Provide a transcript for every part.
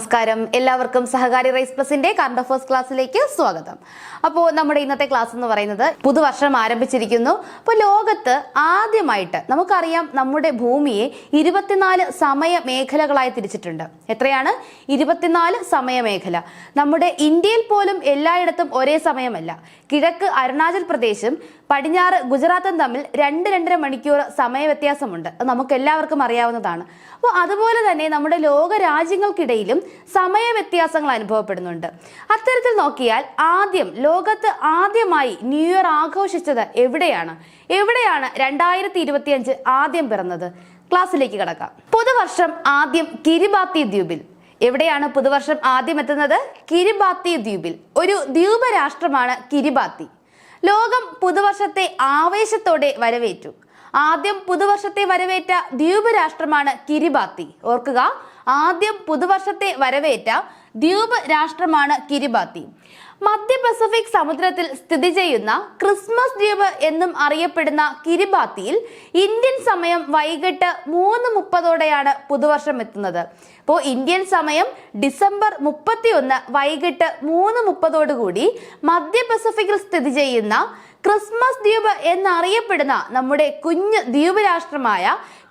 നമസ്കാരം. എല്ലാവർക്കും സഹകാരി റൈസ് പ്ലസിന്റെ കറണ്ട് അഫേഴ്സ് ക്ലാസ്സിലേക്ക് സ്വാഗതം. അപ്പോൾ നമ്മുടെ ഇന്നത്തെ ക്ലാസ് എന്ന് പറയുന്നത് പുതുവർഷം ആരംഭിച്ചിരിക്കുന്നു. അപ്പോൾ ലോകത്ത് ആദ്യമായിട്ട് നമുക്കറിയാം നമ്മുടെ ഭൂമിയെ ഇരുപത്തിനാല് സമയ മേഖലകളായി തിരിച്ചിട്ടുണ്ട്. എത്രയാണ്? ഇരുപത്തിനാല് സമയ മേഖല. നമ്മുടെ ഇന്ത്യയിൽ പോലും എല്ലായിടത്തും ഒരേ സമയമല്ല. കിഴക്ക് അരുണാചൽ പ്രദേശും പടിഞ്ഞാറ് ഗുജറാത്തും തമ്മിൽ രണ്ട് രണ്ടര മണിക്കൂർ സമയ വ്യത്യാസമുണ്ട്. നമുക്ക് എല്ലാവർക്കും അറിയാവുന്നതാണ്. അപ്പോൾ അതുപോലെ തന്നെ നമ്മുടെ ലോക രാജ്യങ്ങൾക്കിടയിലും സമയ വ്യത്യാസങ്ങൾ അനുഭവപ്പെടുന്നുണ്ട്. അത്തരത്തിൽ നോക്കിയാൽ ആദ്യം ലോകത്ത് ആദ്യമായി ന്യൂ ഇയർ ആഘോഷിച്ചത് എവിടെയാണ്? എവിടെയാണ് രണ്ടായിരത്തി ഇരുപത്തിയഞ്ച് ആദ്യം പിറന്നത്? ക്ലാസ്സിലേക്ക് കടക്കാം. പുതുവർഷം ആദ്യം കിരിബാത്തി ദ്വീപിൽ. എവിടെയാണ് പുതുവർഷം ആദ്യം എത്തുന്നത്? കിരിബാത്തി ദ്വീപിൽ. ഒരു ദ്വീപ രാഷ്ട്രമാണ് കിരിബാത്തി. ലോകം പുതുവർഷത്തെ ആവേശത്തോടെ വരവേറ്റു. ആദ്യം പുതുവർഷത്തെ വരവേറ്റ ദ്വീപ് രാഷ്ട്രമാണ് കിരിബാത്തി. ഓർക്കുക ആദ്യം പുതുവർഷത്തെ വരവേറ്റ ദ്വീപ് രാഷ്ട്രമാണ് കിരിബാത്തി. മധ്യ പസഫിക് സമുദ്രത്തിൽ സ്ഥിതി ചെയ്യുന്ന ക്രിസ്മസ് ദ്വീപ് എന്നും അറിയപ്പെടുന്ന കിരിബാത്തിയിൽ ഇന്ത്യൻ സമയം വൈകിട്ട് മൂന്ന് മുപ്പതോടെയാണ് പുതുവർഷം എത്തുന്നത്. അപ്പോൾ ഇന്ത്യൻ സമയം ഡിസംബർ മുപ്പത്തി ഒന്ന് വൈകിട്ട് മൂന്ന് മുപ്പതോടുകൂടി മധ്യ പസഫിക്കിൽ സ്ഥിതി ചെയ്യുന്ന ക്രിസ്മസ് ദ്വീപ് എന്നറിയപ്പെടുന്ന നമ്മുടെ കുഞ്ഞ് ദ്വീപ് രാഷ്ട്രമായ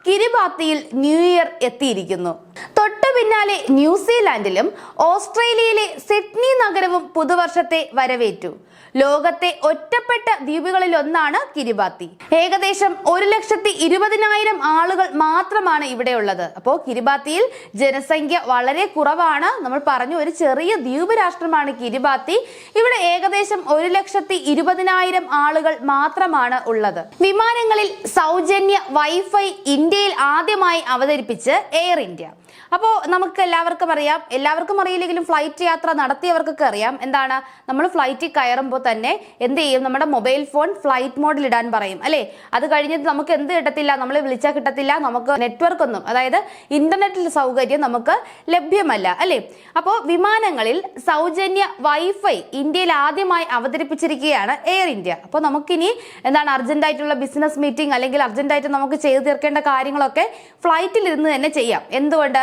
കിരിബാത്തിയിൽ ന്യൂ ഇയർ എത്തിയിരിക്കുന്നു. പിന്നാലെ ന്യൂസിലാൻഡിലും ഓസ്ട്രേലിയയിലെ സിഡ്നി നഗരവും പുതുവർഷത്തെ വരവേറ്റു. ലോകത്തെ ഒറ്റപ്പെട്ട ദ്വീപുകളിൽ ഒന്നാണ് കിരിബാത്തി. ഏകദേശം ഒരു ലക്ഷത്തി ഇരുപതിനായിരം ആളുകൾ മാത്രമാണ് ഇവിടെ ഉള്ളത് അപ്പോൾ കിരിബാത്തിയിൽ ജനസംഖ്യ വളരെ കുറവാണ്. നമ്മൾ പറഞ്ഞു ഒരു ചെറിയ ദ്വീപ് രാഷ്ട്രമാണ് കിരിബാത്തി. ഇവിടെ ഏകദേശം ഒരു ലക്ഷത്തി ഇരുപതിനായിരം ആളുകൾ മാത്രമാണ് ഉള്ളത്. വിമാനങ്ങളിൽ സൗജന്യ വൈഫൈ ഇന്ത്യയിൽ ആദ്യമായി അവതരിപ്പിച്ച് എയർ ഇന്ത്യ. അപ്പോൾ നമുക്ക് എല്ലാവർക്കും അറിയാം. എല്ലാവർക്കും അറിയില്ലെങ്കിലും ഫ്ലൈറ്റ് യാത്ര നടത്തിയവർക്കൊക്കെ അറിയാം. എന്താണ്? നമ്മൾ ഫ്ലൈറ്റിൽ കയറുമ്പോൾ തന്നെ എന്ത് ചെയ്യും? നമ്മുടെ മൊബൈൽ ഫോൺ ഫ്ലൈറ്റ് മോഡിൽ ഇടാൻ പറയും. അല്ലേ? അത് കഴിഞ്ഞിട്ട് നമുക്ക് എന്ത് കിട്ടത്തില്ല? നമ്മൾ വിളിച്ചാൽ കിട്ടത്തില്ല. നമുക്ക് നെറ്റ്വർക്ക് ഒന്നും അതായത് ഇന്റർനെറ്റിൽ സൗകര്യം നമുക്ക് ലഭ്യമല്ല. അല്ലേ? അപ്പോൾ വിമാനങ്ങളിൽ സൗജന്യ വൈഫൈ ഇന്ത്യയിൽ ആദ്യമായി അവതരിപ്പിച്ചിരിക്കുകയാണ് എയർ ഇന്ത്യ അപ്പോൾ നമുക്കിനി എന്താണ്? അർജന്റായിട്ടുള്ള ബിസിനസ് മീറ്റിംഗ് അല്ലെങ്കിൽ അർജന്റായിട്ട് നമുക്ക് ചെയ്തു തീർക്കേണ്ട കാര്യങ്ങളൊക്കെ ഫ്ലൈറ്റിൽ ഇരുന്ന് തന്നെ ചെയ്യാം. എന്തുകൊണ്ട്?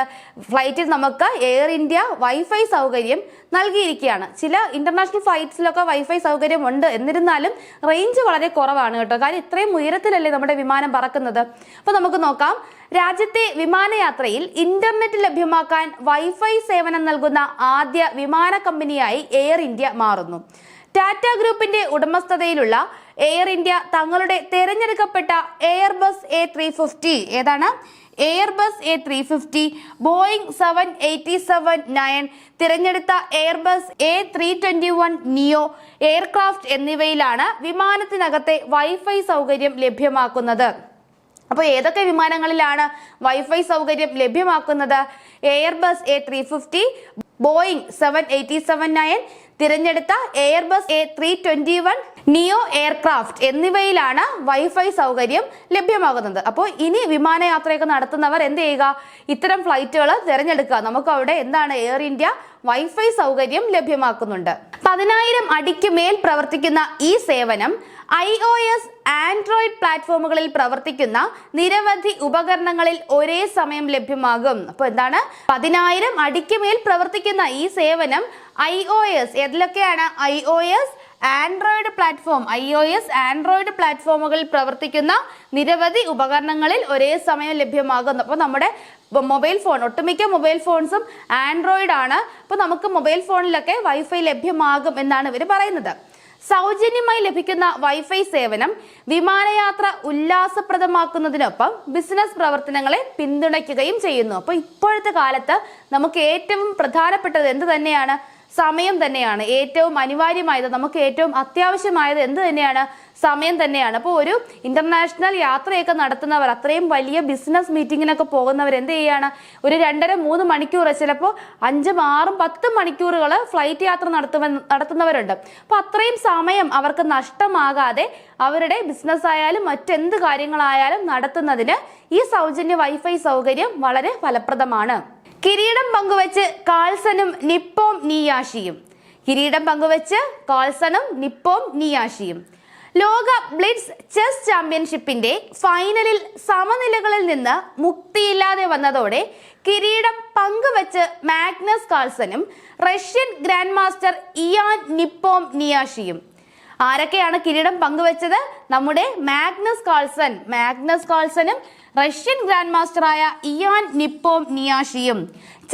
ഫ്ലൈറ്റിൽ നമുക്ക് എയർ ഇന്ത്യ വൈഫൈ സൗകര്യം നൽകിയിരിക്കുകയാണ്. ചില ഇന്റർനാഷണൽ ഫ്ലൈറ്റ്സിലൊക്കെ വൈഫൈ സൗകര്യം ഉണ്ട് എന്നിരുന്നാലും റേഞ്ച് വളരെ കുറവാണ് കേട്ടോ. കാര്യം ഇത്രയും ഉയരത്തിലല്ലേ നമ്മുടെ വിമാനം പറക്കുന്നത്. അപ്പോൾ നമുക്ക് നോക്കാം. രാജ്യത്തെ വിമാനയാത്രയിൽ ഇന്റർനെറ്റ് ലഭ്യമാക്കാൻ വൈഫൈ സേവനം നൽകുന്ന ആദ്യ വിമാന കമ്പനിയായി എയർ ഇന്ത്യ മാറുന്നു. ടാറ്റ ഗ്രൂപ്പിന്റെ ഉടമസ്ഥതയിലുള്ള എയർ ഇന്ത്യ തങ്ങളുടെ തിരഞ്ഞെടുക്കപ്പെട്ട എയർബസ് എ ത്രീ ഫിഫ്റ്റി ഏതാണ്? Airbus A three fifty Boeing seven eighty seven nine തിരഞ്ഞെടുത്ത Airbus A three twenty one neo aircraft എന്നിവയിലാണ് വിമാനത്തിനകത്തെ വൈഫൈ സൗകര്യം ലഭ്യമാക്കുന്നത്. അപ്പോൾ ഏതൊക്കെ വിമാനങ്ങളിലാണ് വൈഫൈ സൗകര്യം ലഭ്യമാക്കുന്നത്? Airbus A three fifty Boeing seven eighty seven nine തിരഞ്ഞെടുത്ത Airbus A three twenty one neo aircraft എന്നിവയിലാണ് വൈഫൈ സൗകര്യം ലഭ്യമാകുന്നത്. അപ്പോൾ ഇനി വിമാനയാത്രയൊക്കെ നടത്തുന്നവർ എന്ത് ചെയ്യുക? ഇത്തരം ഫ്ലൈറ്റുകൾ തിരഞ്ഞെടുക്കുക. നമുക്ക് അവിടെ എന്താണ് എയർ ഇന്ത്യ വൈഫൈ സൗകര്യം ലഭ്യമാക്കുന്നുണ്ട്. പതിനായിരം അടിക്ക് മേൽ പ്രവർത്തിക്കുന്ന ഈ സേവനം ഐ ഒ എസ് ആൻഡ്രോയിഡ് പ്ലാറ്റ്ഫോമുകളിൽ പ്രവർത്തിക്കുന്ന നിരവധി ഉപകരണങ്ങളിൽ ഒരേ സമയം ലഭ്യമാകും. അപ്പോൾ എന്താണ്? പതിനായിരം അടിക്ക് മേൽ പ്രവർത്തിക്കുന്ന ഈ സേവനം I O S ഏതിലൊക്കെയാണ്? I O S android platform. I O S android പ്ലാറ്റ്ഫോമുകളിൽ പ്രവർത്തിക്കുന്ന നിരവധി ഉപകരണങ്ങളിൽ ഒരേ സമയം ലഭ്യമാകുന്നു. അപ്പോൾ നമ്മുടെ മൊബൈൽ ഫോൺ ഒട്ടുമിക്ക മൊബൈൽ ഫോൺസും ആൻഡ്രോയിഡ് ആണ് അപ്പോൾ നമുക്ക് മൊബൈൽ ഫോണിലൊക്കെ വൈഫൈ ലഭ്യമാകും എന്നാണ് ഇവർ പറയുന്നത്. സൗജന്യമായി ലഭിക്കുന്ന വൈഫൈ സേവനം വിമാനയാത്ര ഉല്ലാസപ്രദമാക്കുന്നതിനൊപ്പം ബിസിനസ് പ്രവർത്തനങ്ങളെ പിന്തുണയ്ക്കുകയും ചെയ്യുന്നു. അപ്പോൾ ഇപ്പോഴത്തെ കാലത്ത് നമുക്ക് ഏറ്റവും പ്രധാനപ്പെട്ടത് എന്ത് തന്നെയാണ്? സമയം തന്നെയാണ്. ഏറ്റവും അനിവാര്യമായത് നമുക്ക് ഏറ്റവും അത്യാവശ്യമായത് എന്ത് തന്നെയാണ്? സമയം തന്നെയാണ്. അപ്പോൾ ഒരു ഇന്റർനാഷണൽ യാത്രയൊക്കെ നടത്തുന്നവർ അത്രയും വലിയ ബിസിനസ് മീറ്റിങ്ങിനൊക്കെ പോകുന്നവർ എന്ത് ചെയ്യാണ്? ഒരു രണ്ടര മൂന്ന് മണിക്കൂർ ചിലപ്പോൾ അഞ്ചും ആറും പത്തും മണിക്കൂറുകൾ ഫ്ലൈറ്റ് യാത്ര നടത്തുവ നടത്തുന്നവരുണ്ട്. അപ്പോൾ അത്രയും സമയം അവർക്ക് നഷ്ടമാകാതെ അവരുടെ ബിസിനസ് ആയാലും മറ്റെന്ത് കാര്യങ്ങളായാലും നടത്തുന്നതിന് ഈ സൗജന്യ വൈഫൈ സൗകര്യം വളരെ ഫലപ്രദമാണ്. കിരീടം പങ്കുവച്ച് കാൾസനും നിപ്പോം നീയാഷിയും കിരീടം പങ്കുവച്ച് കാൾസണും നിപ്പോം നീയാഷിയും ലോക ബ്ലിറ്റ്സ് ചെസ് ചാമ്പ്യൻഷിപ്പിന്റെ ഫൈനലിൽ സമനിലകളിൽ നിന്ന് മുക്തിയില്ലാതെ വന്നതോടെ കിരീടം പങ്കുവച്ച് മാഗ്നസ് കാൾസനും റഷ്യൻ ഗ്രാൻഡ് മാസ്റ്റർ ഇയാൻ നിപ്പോം നിയാഷിയും ആരൊക്കെയാണ് കിരീടം പങ്കുവച്ചത്? നമ്മുടെ മാഗ്നസ് കാൾസൺ മാഗ്നസ് കാൾസനും റഷ്യൻ ഗ്രാൻഡ് മാസ്റ്ററായ ഇയാൻ നിപ്പോം നിയാഷിയും.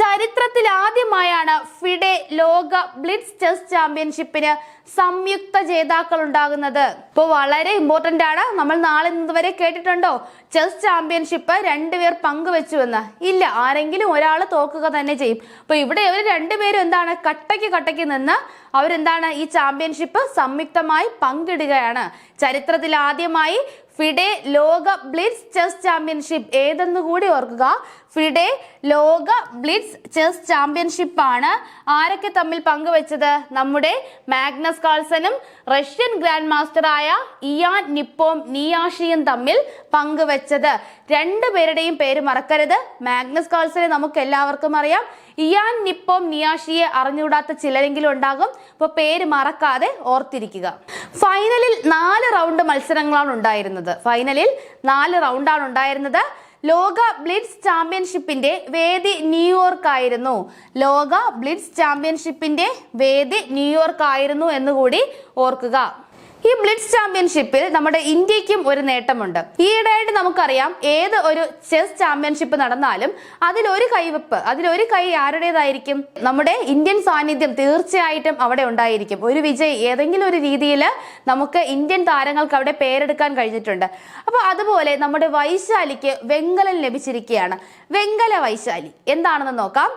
ചരിത്രത്തിൽ ആദ്യമായാണ് ഫിഡെ ലോക ബ്ലിറ്റ്സ് ചെസ് ചാമ്പ്യൻഷിപ്പിന് സംയുക്ത ജേതാക്കൾ ഉണ്ടാകുന്നത്. ഇപ്പോൾ വളരെ ഇമ്പോർട്ടന്റ് ആണ്. നമ്മൾ നാളെ ഇതുവരെ കേട്ടിട്ടുണ്ടോ? ചെസ് ചാമ്പ്യൻഷിപ്പ് രണ്ടുപേർ പങ്കുവെച്ചുവെന്ന്. ഇല്ല ആരെങ്കിലും ഒരാൾ തോക്കുക തന്നെ ചെയ്യും. അപ്പോൾ ഇവിടെ ഇവർ രണ്ടുപേരും എന്താണ്? കട്ടയ്ക്ക് കട്ടയ്ക്ക് നിന്ന് അവരെന്താണ്? ഈ ചാമ്പ്യൻഷിപ്പ് സംയുക്തമായി പങ്കിടുകയാണ്. ചരിത്രത്തിൽ ആദ്യമായി ഫിഡെ ലോക ബ്ലിറ്റ്സ് ചെസ് ചാമ്പ്യൻഷിപ്പ്. ഏതെന്ന് കൂടി ഓർക്കുക? ഫിഡെ ലോക ബ്ലിറ്റ്സ് ചെസ് ചാമ്പ്യൻഷിപ്പ് ആണ്. ആരൊക്കെ തമ്മിൽ പങ്കുവച്ചത്? നമ്മുടെ മാഗ്നസ് കാൾസനും റഷ്യൻ ഗ്രാൻഡ് മാസ്റ്ററായ ഇയാൻ നിപ്പോം നിയാഷിയും തമ്മിൽ പങ്കുവച്ചത്. രണ്ടുപേരുടെയും പേര് മറക്കരുത്. മാഗ്നസ് കാൾസനെ നമുക്ക് എല്ലാവർക്കും അറിയാം. ഇയാൻ നിപ്പോം നിയാഷിയെ അറിഞ്ഞുകൂടാത്ത ചിലരെങ്കിലും ഉണ്ടാകും. അപ്പോൾ പേര് മറക്കാതെ ഓർത്തിരിക്കുക. ഫൈനലിൽ നാല് റൗണ്ട് മത്സരങ്ങളാണ് ഉണ്ടായിരുന്നത്. ഫൈനലിൽ നാല് റൗണ്ടാണ് ഉണ്ടായിരുന്നത്. ലോക ബ്ലിറ്റ്സ് ചാമ്പ്യൻഷിപ്പിന്റെ വേദി ന്യൂയോർക്ക് ആയിരുന്നു ലോക ബ്ലിറ്റ്സ് ചാമ്പ്യൻഷിപ്പിന്റെ വേദി ന്യൂയോർക്ക് ആയിരുന്നു എന്നുകൂടി ഓർക്കുക. ഈ ബ്ലിറ്റ്സ് ചാമ്പ്യൻഷിപ്പിൽ നമ്മുടെ ഇന്ത്യക്കും ഒരു നേട്ടമുണ്ട്. ഈയിടെയായിട്ട് നമുക്കറിയാം ഏത് ഒരു ചെസ് ചാമ്പ്യൻഷിപ്പ് നടന്നാലും അതിലൊരു കൈവെപ്പ് അതിലൊരു കൈ ആരുടേതായിരിക്കും? നമ്മുടെ ഇന്ത്യൻ സാന്നിധ്യം തീർച്ചയായിട്ടും അവിടെ ഉണ്ടായിരിക്കും. ഒരു വിജയ് ഏതെങ്കിലും ഒരു രീതിയിൽ നമുക്ക് ഇന്ത്യൻ താരങ്ങൾക്ക് അവിടെ പേരെടുക്കാൻ കഴിഞ്ഞിട്ടുണ്ട്. അപ്പോൾ അതുപോലെ നമ്മുടെ വൈശാലിക്ക് വെങ്കലം ലഭിച്ചിരിക്കുകയാണ്. വെങ്കല വൈശാലി എന്താണെന്ന് നോക്കാം?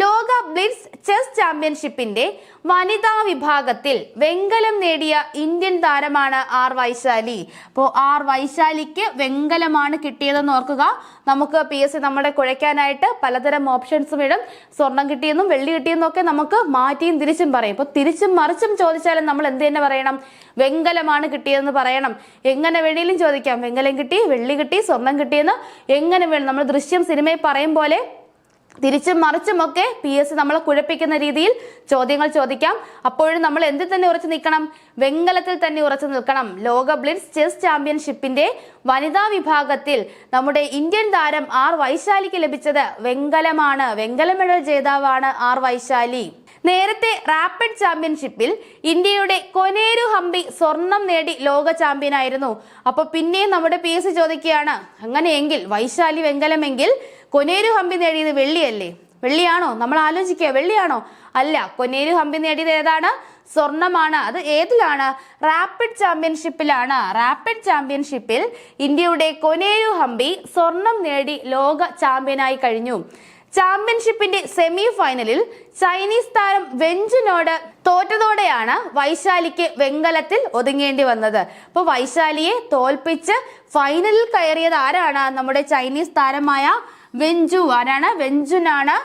ലോക ബ്ലിറ്റ്സ് ചെസ് ചാമ്പ്യൻഷിപ്പിന്റെ വനിതാ വിഭാഗത്തിൽ വെങ്കലം നേടിയ ഇന്ത്യൻ താരമാണ് ആർ വൈശാലി. അപ്പോൾ ആർ വൈശാലിക്ക് വെങ്കലമാണ് കിട്ടിയതെന്ന് ഓർക്കുക. നമുക്ക് പി എസ് സി നമ്മുടെ കുഴയ്ക്കാനായിട്ട് പലതരം ഓപ്ഷൻസും ഇടും. സ്വർണം കിട്ടിയെന്നും വെള്ളി കിട്ടിയെന്നും ഒക്കെ നമുക്ക് മാറ്റിയും തിരിച്ചും പറയും. ഇപ്പോൾ തിരിച്ചും മറിച്ചും ചോദിച്ചാലും നമ്മൾ എന്ത് തന്നെ പറയണം? വെങ്കലമാണ് കിട്ടിയതെന്ന് പറയണം. എങ്ങനെ വേണേലും ചോദിക്കാം. വെങ്കലം കിട്ടി വെള്ളി കിട്ടി സ്വർണം കിട്ടിയെന്ന് എങ്ങനെ വേണം? നമ്മൾ ദൃശ്യം സിനിമയിൽ പറയും പോലെ തിരിച്ചും മറിച്ചുമൊക്കെ പി എസ് നമ്മളെ കുഴപ്പിക്കുന്ന രീതിയിൽ ചോദ്യങ്ങൾ ചോദിക്കാം. അപ്പോഴും നമ്മൾ എന്തിൽ തന്നെ ഉറച്ചു നിൽക്കണം? വെങ്കലത്തിൽ തന്നെ ഉറച്ചു നിൽക്കണം. ലോക ബ്ലിറ്റ്സ് ചെസ് ചാമ്പ്യൻഷിപ്പിന്റെ വനിതാ വിഭാഗത്തിൽ നമ്മുടെ ഇന്ത്യൻ താരം ആർ വൈശാലിക്ക് ലഭിച്ചത് വെങ്കലമാണ്. വെങ്കല മെഡൽ ജേതാവാണ് ആർ വൈശാലി. നേരത്തെ റാപ്പിഡ് ചാമ്പ്യൻഷിപ്പിൽ ഇന്ത്യയുടെ കൊനേരു ഹംപി സ്വർണം നേടി ലോക ചാമ്പ്യനായിരുന്നു. അപ്പൊ പിന്നെയും നമ്മുടെ പി എസ് ചോദിക്കുകയാണ് അങ്ങനെയെങ്കിൽ വൈശാലി വെങ്കലമെങ്കിൽ കൊനേരു ഹമ്പി നേടിയത് വെള്ളിയല്ലേ? വെള്ളിയാണോ? നമ്മൾ ആലോചിക്കുക വെള്ളിയാണോ? അല്ല കൊനേരു ഹമ്പി നേടിയത് ഏതാണ്? സ്വർണമാണ്. അത് ഏതിലാണ്? റാപ്പിഡ് ചാമ്പ്യൻഷിപ്പിലാണ്. റാപ്പിഡ് ചാമ്പ്യൻഷിപ്പിൽ ഇന്ത്യയുടെ കൊനേരു ഹമ്പി സ്വർണം നേടി ലോക ചാമ്പ്യനായി കഴിഞ്ഞു. ചാമ്പ്യൻഷിപ്പിന്റെ സെമി ഫൈനലിൽ ചൈനീസ് താരം വെഞ്ചിനോട് തോറ്റതോടെയാണ് വൈശാലിക്ക് വെങ്കലത്തിൽ ഒതുങ്ങേണ്ടി വന്നത്. അപ്പോൾ വൈശാലിയെ തോൽപ്പിച്ച് ഫൈനലിൽ കയറിയത് ആരാണ്? നമ്മുടെ ചൈനീസ് താരമായ വെഞ്ചു ആരാണ്? വെഞ്ചുനാണ്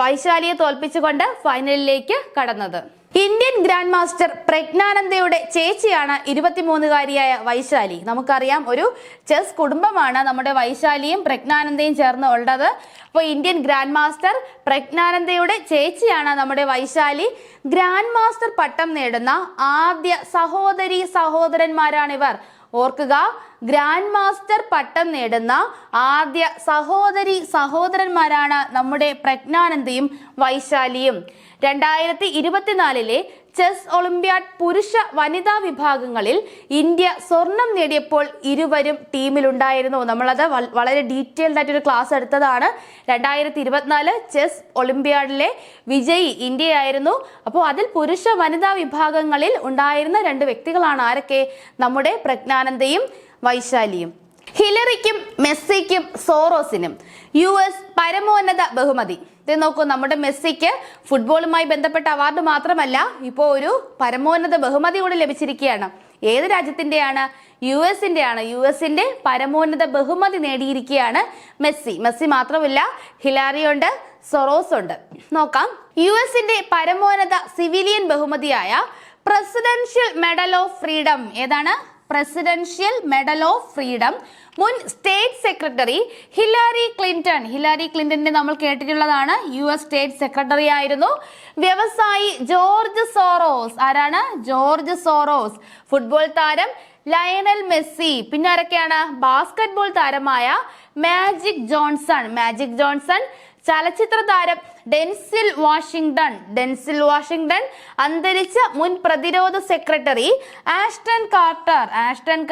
വൈശാലിയെ തോൽപ്പിച്ചുകൊണ്ട് ഫൈനലിലേക്ക് കടന്നത്. ഇന്ത്യൻ ഗ്രാൻഡ് മാസ്റ്റർ പ്രജ്ഞാനന്ദയുടെ ചേച്ചിയാണ് ഇരുപത്തിമൂന്നുകാരിയായ വൈശാലി. നമുക്കറിയാം ഒരു ചെസ് കുടുംബമാണ് നമ്മുടെ വൈശാലിയും പ്രജ്ഞാനന്ദയും ചേർന്ന് ഉള്ളത്. അപ്പോൾ ഇന്ത്യൻ ഗ്രാൻഡ് മാസ്റ്റർ പ്രജ്ഞാനന്ദയുടെ ചേച്ചിയാണ് നമ്മുടെ വൈശാലി. ഗ്രാൻഡ് മാസ്റ്റർ പട്ടം നേടുന്ന ആദ്യ സഹോദരി സഹോദരന്മാരാണിവർ. ഓർക്കുക ഗ്രാൻഡ് മാസ്റ്റർ പട്ടം നേടുന്ന ആദ്യ സഹോദരി സഹോദരന്മാരാണ് നമ്മുടെ പ്രജ്ഞാനന്ദയും വൈശാലിയും. രണ്ടായിരത്തി ഇരുപത്തിനാലിലെ ചെസ് ഒളിമ്പ്യാഡ് പുരുഷ വനിതാ വിഭാഗങ്ങളിൽ ഇന്ത്യ സ്വർണം നേടിയപ്പോൾ ഇരുവരും ടീമിലുണ്ടായിരുന്നു. നമ്മളത് വളരെ ഡീറ്റെയിൽഡ് ആയിട്ടൊരു ക്ലാസ് എടുത്തതാണ്. രണ്ടായിരത്തി ഇരുപത്തിനാല് ചെസ് ഒളിമ്പ്യാഡിലെ വിജയി ഇന്ത്യയായിരുന്നു. അപ്പോൾ അതിൽ പുരുഷ വനിതാ വിഭാഗങ്ങളിൽ ഉണ്ടായിരുന്ന രണ്ട് വ്യക്തികളാണ് ആരൊക്കെ? നമ്മുടെ പ്രജ്ഞാനന്ദയും വൈശാലിയും. ഹിലറിക്കും മെസ്സിക്കും സോറോസിനും യു എസ് പരമോന്നത ബഹുമതി. ഇത് നോക്കൂ നമ്മുടെ മെസ്സിക്ക് ഫുട്ബോളുമായി ബന്ധപ്പെട്ട അവാർഡ് മാത്രമല്ല ഇപ്പോൾ ഒരു പരമോന്നത ബഹുമതി കൂടി ലഭിച്ചിരിക്കുകയാണ്. ഏത് രാജ്യത്തിന്റെയാണ് യു എസിന്റെ ആണ് യു എസിന്റെ പരമോന്നത ബഹുമതി നേടിയിരിക്കുകയാണ് മെസ്സി. മെസ്സി മാത്രമല്ല ഹിലാരിയുണ്ട് സൊറോസ് ഉണ്ട്. നോക്കാം. യു എസിന്റെ പരമോന്നത സിവിലിയൻ ബഹുമതിയായ പ്രസിഡൻഷ്യൽ മെഡൽ ഓഫ് ഫ്രീഡം. ഏതാണ്? Presidential medal of freedom. മുൻ state secretary Hillary Clinton. Hillary ക്ലിന്റണിനെ നമ്മൾ കേട്ടിട്ടുള്ളതാണ്. യു എസ് സ്റ്റേറ്റ് സെക്രട്ടറി ആയിരുന്നു. വ്യവസായി ജോർജ് സോറോസ്. ആരാണ്? George Soros. ഫുട്ബോൾ താരം ലയണൽ മെസ്സി. പിന്നെ ആരൊക്കെയാണ്? ബാസ്കറ്റ്ബോൾ താരമായ മാജിക് ജോൺസൺ. മാജിക് ജോൺസൺ ചലച്ചിത്ര താരം ഡെൻസിൽ വാഷിംഗ്ടൺ ഡെൻസിൽ വാഷിംഗ്ടൺ അന്തരിച്ച മുൻ പ്രതിരോധ secretary Ashton Carter. Ashton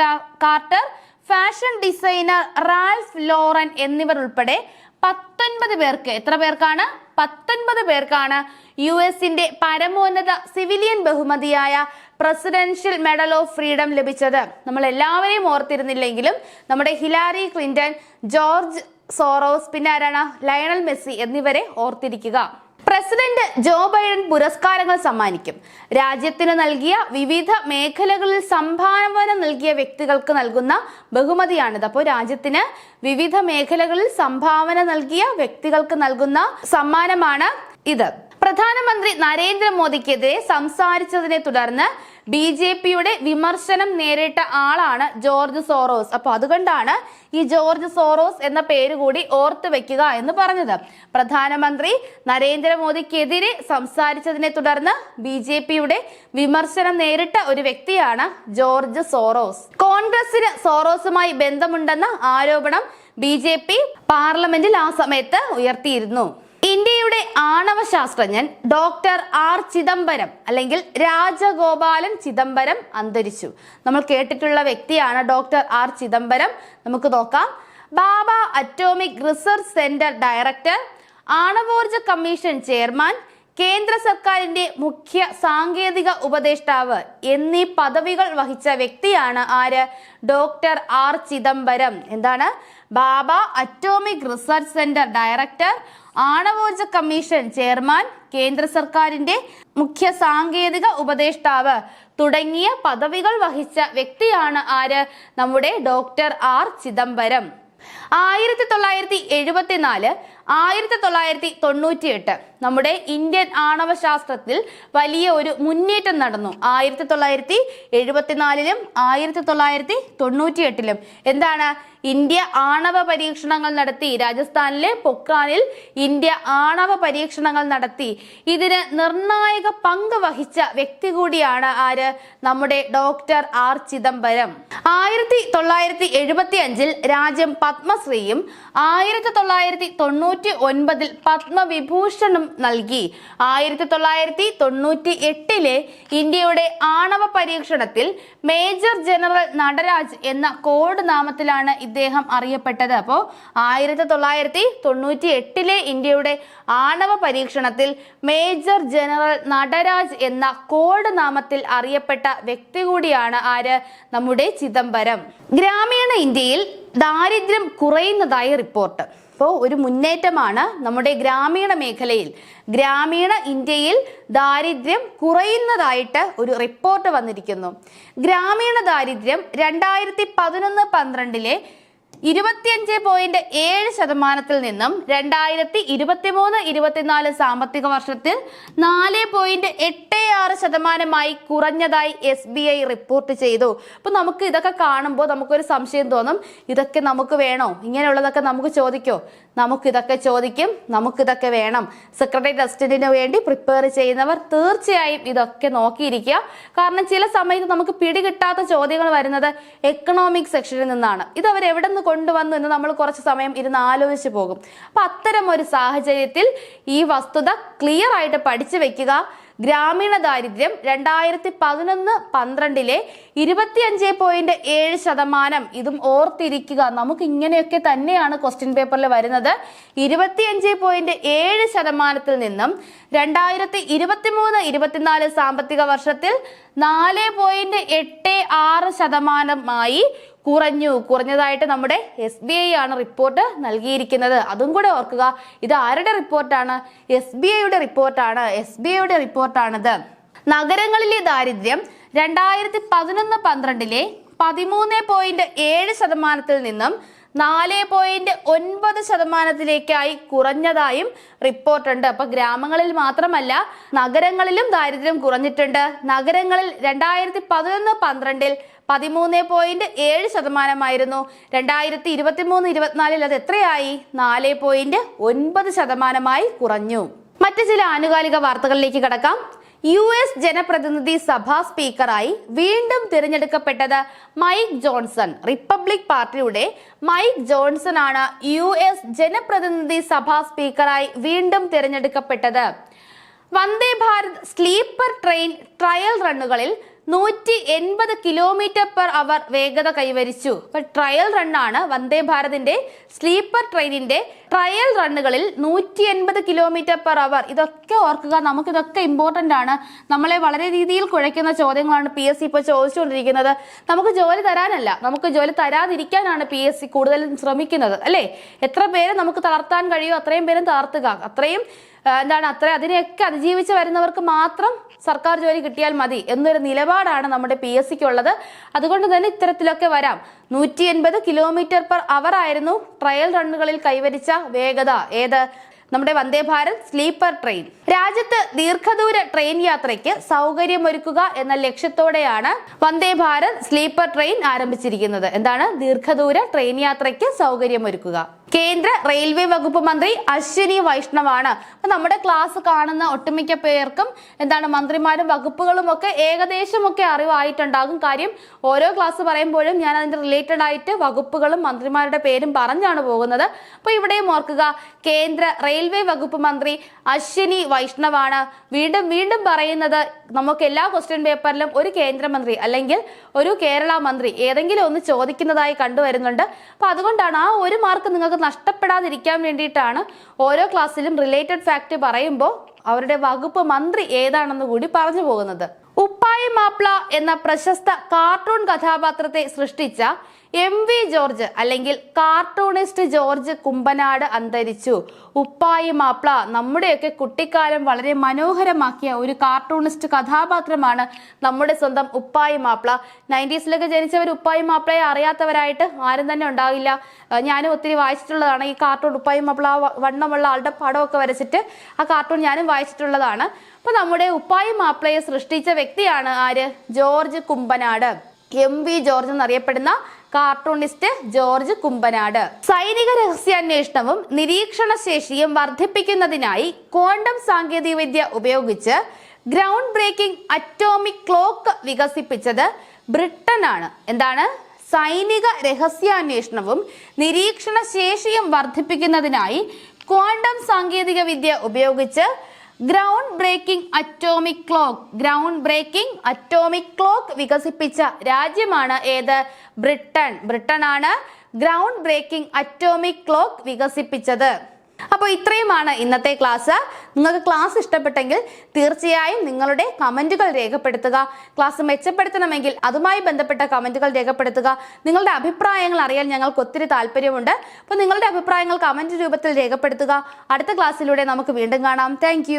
Carter fashion designer Ralph Lauren എന്നിവർ ഉൾപ്പെടെ പത്തൊൻപത് പേർക്ക് എത്ര പേർക്കാണ്? പത്തൊൻപത് പേർക്കാണ് യു എസിന്റെ പരമോന്നത സിവിലിയൻ ബഹുമതിയായ പ്രസിഡൻഷ്യൽ മെഡൽ ഓഫ് ഫ്രീഡം ലഭിച്ചത്. നമ്മൾ എല്ലാവരെയും ഓർത്തിരുന്നില്ലെങ്കിലും നമ്മുടെ ഹിലാരി ക്ലിന്റൺ ജോർജ് സോറോസ് പിന്നെ ആരാണ്? ലയണൽ മെസ്സി എന്നിവരെ ഓർത്തിരിക്കുക. പ്രസിഡന്റ് ജോ ബൈഡൻ പുരസ്കാരങ്ങൾ സമ്മാനിക്കും. രാജ്യത്തിന് നൽകിയ വിവിധ മേഖലകളിൽ സംഭാവന നൽകിയ വ്യക്തികൾക്ക് നൽകുന്ന ബഹുമതിയാണിത്. അപ്പോൾ രാജ്യത്തിന് വിവിധ മേഖലകളിൽ സംഭാവന നൽകിയ വ്യക്തികൾക്ക് നൽകുന്ന സമ്മാനമാണ് ഇത്. പ്രധാനമന്ത്രി നരേന്ദ്രമോദിക്കെതിരെ സംസാരിച്ചതിനെ തുടർന്ന് ബി ജെ പിയുടെ വിമർശനം നേരിട്ട ആളാണ് ജോർജ് സോറോസ്. അപ്പൊ അതുകൊണ്ടാണ് ഈ ജോർജ് സോറോസ് എന്ന പേര് കൂടി ഓർത്ത് വെക്കുക എന്ന് പറഞ്ഞത്. പ്രധാനമന്ത്രി നരേന്ദ്രമോദിക്കെതിരെ സംസാരിച്ചതിനെ തുടർന്ന് ബി ജെ പിയുടെ വിമർശനം നേരിട്ട ഒരു വ്യക്തിയാണ് ജോർജ് സോറോസ്. കോൺഗ്രസിന് സോറോസുമായി ബന്ധമുണ്ടെന്ന ആരോപണം ബി ജെ പി പാർലമെന്റിൽ ആ സമയത്ത് ഉയർത്തിയിരുന്നു. ഇന്ത്യയുടെ ആണവ ശാസ്ത്രജ്ഞൻ ഡോക്ടർ ആർ ചിദംബരം അല്ലെങ്കിൽ രാജഗോപാലൻ ചിദംബരം അന്തരിച്ചു. നമ്മൾ കേട്ടിട്ടുള്ള വ്യക്തിയാണ് ഡോക്ടർ ആർ ചിദംബരം. നമുക്ക് നോക്കാം. Bhabha atomic research centre director ആണവോർജ commission chairman കേന്ദ്ര സർക്കാരിന്റെ മുഖ്യ സാങ്കേതിക ഉപദേഷ്ടാവ് എന്നീ പദവികൾ വഹിച്ച വ്യക്തിയാണ് ആര്? Doctor R Chidambaram. എന്താണ്? Bhabha atomic research centre director ആണവോർജ commission chairman കേന്ദ്ര സർക്കാരിന്റെ മുഖ്യ സാങ്കേതിക ഉപദേഷ്ടാവ് തുടങ്ങിയ പദവികൾ വഹിച്ച വ്യക്തിയാണ് ആര്? നമ്മുടെ ഡോക്ടർ ആർ ചിദംബരം. ആയിരത്തി തൊള്ളായിരത്തി എഴുപത്തിനാല് ആയിരത്തി തൊള്ളായിരത്തി തൊണ്ണൂറ്റി എട്ട് നമ്മുടെ ഇന്ത്യൻ ആണവ ശാസ്ത്രത്തിൽ വലിയ ഒരു മുന്നേറ്റം നടന്നു. ആയിരത്തി തൊള്ളായിരത്തി എഴുപത്തിനാലിലും ആയിരത്തി തൊള്ളായിരത്തി തൊണ്ണൂറ്റി എട്ടിലും എന്താണ്? ഇന്ത്യ ആണവ പരീക്ഷണങ്ങൾ നടത്തി. രാജസ്ഥാനിലെ പൊക്കാനിൽ ഇന്ത്യ ആണവ പരീക്ഷണങ്ങൾ നടത്തി. ഇതിന് നിർണായക പങ്ക് വഹിച്ച വ്യക്തി കൂടിയാണ് ആര്? നമ്മുടെ ഡോക്ടർ ആർ. ചിദംബരം. ആയിരത്തി തൊള്ളായിരത്തി എഴുപത്തി അഞ്ചിൽ രാജ്യം പത്മശ്രീയും ആയിരത്തി തൊള്ളായിരത്തി തൊണ്ണൂറ്റി ഒൻപതിൽ പത്മവിഭൂഷണും നൽകി. ആയിരത്തി തൊള്ളായിരത്തി തൊണ്ണൂറ്റി എട്ടിലെ ഇന്ത്യയുടെ ആണവ പരീക്ഷണത്തിൽ മേജർ ജനറൽ നടരാജ് എന്ന കോഡ് നാമത്തിലാണ് ഇദ്ദേഹം അറിയപ്പെട്ടത്. അപ്പോൾ ആയിരത്തി തൊള്ളായിരത്തി തൊണ്ണൂറ്റി എട്ടിലെ ഇന്ത്യയുടെ ആണവ പരീക്ഷണത്തിൽ മേജർ ജനറൽ നടരാജ് എന്ന കോഡ് നാമത്തിൽ അറിയപ്പെട്ട വ്യക്തി കൂടിയാണ് ആര്? നമ്മുടെ ചിദംബരം. ഗ്രാമീണ ഇന്ത്യയിൽ ദാരിദ്ര്യം കുറയുന്നതായി റിപ്പോർട്ട്. അപ്പോൾ ഒരു മുന്നേറ്റമാണ് നമ്മുടെ ഗ്രാമീണ മേഖലയിൽ. ഗ്രാമീണ ഇന്ത്യയിൽ ദാരിദ്ര്യം കുറയുന്നതായിട്ട് ഒരു റിപ്പോർട്ട് വന്നിരിക്കുന്നു. ഗ്രാമീണ ദാരിദ്ര്യം രണ്ടായിരത്തി പതിനൊന്ന് പന്ത്രണ്ടിലെ ഇരുപത്തിയഞ്ച് പോയിന്റ് ഏഴ് ശതമാനത്തിൽ നിന്നും രണ്ടായിരത്തി ഇരുപത്തിമൂന്ന് ഇരുപത്തിനാല് സാമ്പത്തിക വർഷത്തിൽ നാല് പോയിന്റ് എട്ട് ആറ് ശതമാനമായി കുറഞ്ഞതായി എസ് ബി ഐ റിപ്പോർട്ട് ചെയ്തു. അപ്പൊ നമുക്ക് ഇതൊക്കെ കാണുമ്പോൾ നമുക്കൊരു സംശയം തോന്നും ഇതൊക്കെ നമുക്ക് വേണോ? ഇങ്ങനെയുള്ളതൊക്കെ നമുക്ക് ചോദിക്കോ? നമുക്ക് ഇതൊക്കെ ചോദിക്കും നമുക്കിതൊക്കെ വേണം. സെക്രട്ടറി ടെസ്റ്റിന് വേണ്ടി പ്രിപ്പയർ ചെയ്യുന്നവർ തീർച്ചയായും ഇതൊക്കെ നോക്കിയിരിക്കുക. കാരണം ചില സമയത്ത് നമുക്ക് പിടികിട്ടാത്ത ചോദ്യങ്ങൾ വരുന്നത് എക്കണോമിക് സെക്ഷനിൽ നിന്നാണ്. ഇത് അവർ എവിടെ നിന്ന് കൊണ്ടുവന്നു എന്ന് നമ്മൾ കുറച്ച് സമയം ഇരുന്ന് ആലോചിച്ച് പോകും. അപ്പൊ അത്തരം ഒരു സാഹചര്യത്തിൽ ഈ വസ്തുത ക്ലിയർ ആയിട്ട് പഠിച്ചു വെക്കുക. ഗ്രാമീണ ദാരിദ്ര്യം രണ്ടായിരത്തി പതിനൊന്ന് പന്ത്രണ്ടിലെ ഇരുപത്തിയഞ്ച് പോയിന്റ് ഏഴ് ശതമാനം. ഇതും ഓർത്തിരിക്കുക. നമുക്ക് ഇങ്ങനെയൊക്കെ തന്നെയാണ് ക്വസ്റ്റ്യൻ പേപ്പറിൽ വരുന്നത്. ഇരുപത്തിയഞ്ച് പോയിന്റ് ഏഴ് ശതമാനത്തിൽ നിന്നും രണ്ടായിരത്തി ഇരുപത്തിമൂന്ന് ഇരുപത്തിനാല് സാമ്പത്തിക വർഷത്തിൽ നാല് പോയിന്റ് എട്ട് ആറ് ശതമാനമായി കുറഞ്ഞു. കുറഞ്ഞതായിട്ട് നമ്മുടെ എസ് ബി ഐ ആണ് റിപ്പോർട്ട് നൽകിയിരിക്കുന്നത്. അതും കൂടെ ഓർക്കുക ഇത് ആരുടെ റിപ്പോർട്ടാണ്? എസ് ബി ഐയുടെ റിപ്പോർട്ടാണ്. എസ് ബി ഐയുടെ റിപ്പോർട്ടാണിത്. നഗരങ്ങളിലെ ദാരിദ്ര്യം രണ്ടായിരത്തി പതിനൊന്ന് പന്ത്രണ്ടിലെ പതിമൂന്ന് പോയിന്റ് ഏഴ് ശതമാനത്തിൽ നിന്നും നാല് പോയിന്റ് ഒൻപത് ശതമാനത്തിലേക്കായി കുറഞ്ഞതായും റിപ്പോർട്ടുണ്ട്. അപ്പൊ ഗ്രാമങ്ങളിൽ മാത്രമല്ല നഗരങ്ങളിലും ദാരിദ്ര്യം കുറഞ്ഞിട്ടുണ്ട്. നഗരങ്ങളിൽ രണ്ടായിരത്തി പതിനൊന്ന് പന്ത്രണ്ടിൽ പതിമൂന്ന് പോയിന്റ് ഏഴ് ശതമാനമായിരുന്നു. രണ്ടായിരത്തി ഇരുപത്തി മൂന്ന് ഇരുപത്തിനാലിൽ അത് എത്രയായി? നാല് പോയിന്റ് ഒൻപത് ശതമാനമായി കുറഞ്ഞു. മറ്റ് ചില ആനുകാലിക വാർത്തകളിലേക്ക് കടക്കാം. യു എസ് ജനപ്രതിനിധി സഭാ സ്പീക്കറായി വീണ്ടും തിരഞ്ഞെടുക്കപ്പെട്ടത് മൈക്ക് ജോൺസൺ. റിപ്പബ്ലിക് പാർട്ടിയുടെ മൈക്ക് ജോൺസൺ ആണ് യു എസ് ജനപ്രതിനിധി സഭാ സ്പീക്കറായി വീണ്ടും തിരഞ്ഞെടുക്കപ്പെട്ടത്. Vande Bharat sleeper train trial റണ്ണുകളിൽ നൂറ്റി എൺപത് കിലോമീറ്റർ പെർ അവർ വേഗത കൈവരിച്ചു. ട്രയൽ റണ്ണാണ് വന്ദേ ഭാരതിന്റെ സ്ലീപ്പർ ട്രെയിനിന്റെ ട്രയൽ റണ്ണുകളിൽ നൂറ്റി എൺപത് കിലോമീറ്റർ പെർ അവർ. ഇതൊക്കെ ഓർക്കുക. നമുക്കിതൊക്കെ ഇമ്പോർട്ടന്റ് ആണ്. നമ്മളെ വളരെ രീതിയിൽ കുഴയ്ക്കുന്ന ചോദ്യങ്ങളാണ് പി എസ് സി ഇപ്പോൾ ചോദിച്ചുകൊണ്ടിരിക്കുന്നത്. നമുക്ക് ജോലി തരാനല്ല. നമുക്ക് ജോലി തരാതിരിക്കാനാണ് പി എസ് സി കൂടുതലും ശ്രമിക്കുന്നത്. അല്ലേ? എത്ര പേര് നമുക്ക് തളർത്താൻ കഴിയുമോ അത്രയും പേരും തളർത്തുക. അത്രയും എന്താണ് അത്ര അതിനെയൊക്കെ അതിജീവിച്ച് വരുന്നവർക്ക് മാത്രം സർക്കാർ ജോലി കിട്ടിയാൽ മതി എന്നൊരു നിലപാടാണ് നമ്മുടെ പി എസ് സിക്ക് ഉള്ളത്. അതുകൊണ്ട് തന്നെ ഇത്തരത്തിലൊക്കെ വരാം. നൂറ്റി എൺപത് കിലോമീറ്റർ പെർ അവർ ആയിരുന്നു ട്രയൽ റണ്ണുകളിൽ കൈവരിച്ച വേഗത ഏത്? നമ്മുടെ വന്ദേ ഭാരത് സ്ലീപ്പർ ട്രെയിൻ. രാജ്യത്ത് ദീർഘദൂര ട്രെയിൻ യാത്രയ്ക്ക് സൗകര്യമൊരുക്കുക എന്ന ലക്ഷ്യത്തോടെയാണ് വന്ദേ ഭാരത് സ്ലീപ്പർ ട്രെയിൻ ആരംഭിച്ചിരിക്കുന്നത്. എന്താണ്? ദീർഘദൂര ട്രെയിൻ യാത്രയ്ക്ക് സൗകര്യമൊരുക്കുക. കേന്ദ്ര റെയിൽവേ വകുപ്പ് മന്ത്രി അശ്വിനി വൈഷ്ണവാണ്. അപ്പൊ നമ്മുടെ ക്ലാസ് കാണുന്ന ഒട്ടുമിക്ക പേർക്കും എന്താണ് മന്ത്രിമാരും വകുപ്പുകളും ഒക്കെ ഏകദേശമൊക്കെ അറിവായിട്ടുണ്ടാകും. കാര്യം ഓരോ ക്ലാസ് പറയുമ്പോഴും ഞാൻ അതിന്റെ റിലേറ്റഡ് ആയിട്ട് വകുപ്പുകളും മന്ത്രിമാരുടെ പേരും പറഞ്ഞാണ് പോകുന്നത്. അപ്പൊ ഇവിടെയും ഓർക്കുക കേന്ദ്ര റെയിൽവേ വകുപ്പ് മന്ത്രി അശ്വിനി വൈഷ്ണവാണ്. വീണ്ടും വീണ്ടും പറയുന്നത് നമുക്ക് എല്ലാ ക്വസ്റ്റ്യൻ പേപ്പറിലും ഒരു കേന്ദ്രമന്ത്രി അല്ലെങ്കിൽ ഒരു കേരള മന്ത്രി ഏതെങ്കിലും ഒന്ന് ചോദിക്കുന്നതായി കണ്ടുവരുന്നുണ്ട്. അപ്പൊ അതുകൊണ്ടാണ് ആ ഒരു മാർക്ക് നിങ്ങൾക്ക് നഷ്ടപ്പെടാതിരിക്കാൻ വേണ്ടിയിട്ടാണ് ഓരോ ക്ലാസ്സിലും റിലേറ്റഡ് ഫാക്ട് പറയുമ്പോൾ അവരുടെ വകുപ്പ് മന്ത്രി ഏതാണെന്ന് കൂടി പറഞ്ഞു പോകുന്നത്. ഉപ്പായി മാപ്ല എന്ന പ്രശസ്ത കാർട്ടൂൺ കഥാപാത്രത്തെ സൃഷ്ടിച്ച എം വി ജോർജ് അല്ലെങ്കിൽ കാർട്ടൂണിസ്റ്റ് ജോർജ് കുമ്പനാട് അന്തരിച്ചു. ഉപ്പായി മാപ്ല നമ്മുടെയൊക്കെ കുട്ടിക്കാലം വളരെ മനോഹരമാക്കിയ ഒരു കാർട്ടൂണിസ്റ്റ് കഥാപാത്രമാണ് നമ്മുടെ സ്വന്തം ഉപ്പായി മാപ്ല നയന്റീസിലൊക്കെ ജനിച്ചവർ ഉപ്പായി മാപ്ലയെ അറിയാത്തവരായിട്ട് ആരും തന്നെ ഉണ്ടാകില്ല ഞാനും ഒത്തിരി വായിച്ചിട്ടുള്ളതാണ് ഈ കാർട്ടൂൺ ഉപ്പായി മാപ്ല വണ്ണമുള്ള ആളുടെ പടമൊക്കെ വരച്ചിട്ട് ആ കാർട്ടൂൺ ഞാനും വായിച്ചിട്ടുള്ളതാണ്. അപ്പൊ നമ്മുടെ ഉപ്പായി മാപ്ലയെ സൃഷ്ടിച്ച വ്യക്തിയാണ് ആര്? George Kumbanad. M V George എന്നറിയപ്പെടുന്ന കാർട്ടൂണിസ്റ്റ് ജോർജ് കുമ്പനാട്. സൈനിക രഹസ്യാന്വേഷണവും നിരീക്ഷണ ശേഷിയും വർദ്ധിപ്പിക്കുന്നതിനായി ക്വാണ്ടം സാങ്കേതികവിദ്യ ഉപയോഗിച്ച് ഗ്രൗണ്ട് ബ്രേക്കിംഗ് അറ്റോമിക് ക്ലോക്ക് വികസിപ്പിച്ചത് ബ്രിട്ടനാണ്. എന്താണ്? സൈനിക രഹസ്യാന്വേഷണവും നിരീക്ഷണ ശേഷിയും വർദ്ധിപ്പിക്കുന്നതിനായി ക്വാണ്ടം സാങ്കേതിക വിദ്യ ഉപയോഗിച്ച് ground breaking atomic clock. Ground breaking atomic clock വികസിപ്പിച്ച രാജ്യമാണ് ഏത്? ബ്രിട്ടൻ ബ്രിട്ടനാണ് ഗ്രൗണ്ട് ബ്രേക്കിംഗ് അറ്റോമിക് ക്ലോക്ക് വികസിപ്പിച്ചത്. അപ്പോൾ ഇത്രയുമാണ് ഇന്നത്തെ ക്ലാസ് നിങ്ങൾക്ക് ക്ലാസ് ഇഷ്ടപ്പെട്ടെങ്കിൽ തീർച്ചയായും നിങ്ങളുടെ കമന്റുകൾ രേഖപ്പെടുത്തുക. ക്ലാസ് മെച്ചപ്പെടുത്തണമെങ്കിൽ അതുമായി ബന്ധപ്പെട്ട കമന്റുകൾ രേഖപ്പെടുത്തുക. നിങ്ങളുടെ അഭിപ്രായങ്ങൾ അറിയാൻ ഞങ്ങൾക്ക് ഒത്തിരി താല്പര്യമുണ്ട്. അപ്പോൾ നിങ്ങളുടെ അഭിപ്രായങ്ങൾ കമന്റ് രൂപത്തിൽ രേഖപ്പെടുത്തുക. അടുത്ത ക്ലാസ്സിലൂടെ നമുക്ക് വീണ്ടും കാണാം. താങ്ക്